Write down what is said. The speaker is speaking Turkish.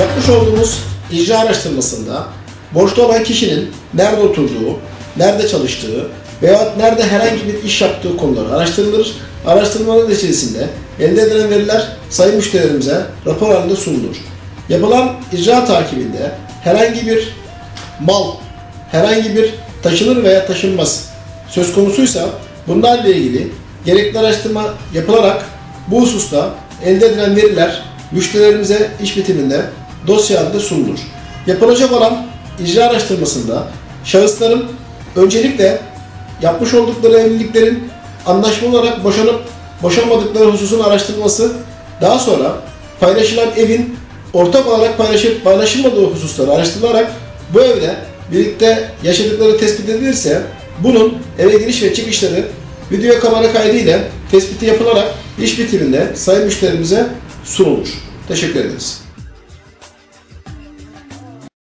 Yapmış olduğumuz icra araştırmasında borçlu olan kişinin nerede oturduğu, nerede çalıştığı veya nerede herhangi bir iş yaptığı konuları araştırılır. Araştırmanın neticesinde elde edilen veriler sayın müşterilerimize rapor halinde sunulur. Yapılan icra takibinde herhangi bir mal, herhangi bir taşınır veya taşınmaz söz konusuysa bunlarla ilgili gerekli araştırma yapılarak bu hususta elde edilen veriler müşterilerimize iş bitiminde dosya halinde sunulur. Yapılacak olan icra araştırmasında şahısların öncelikle yapmış oldukları evliliklerin anlaşmalı olarak boşanıp boşanmadıkları hususun araştırılması, daha sonra paylaşılan evin ortak olarak paylaşıp paylaşılmadığı hususları araştırılarak bu evde birlikte yaşadıkları tespit edilirse bunun eve giriş ve çıkışları video kamera kaydı ile tespiti yapılarak iş bitiminde sayın müşterimize sunulur. Teşekkür ederiz.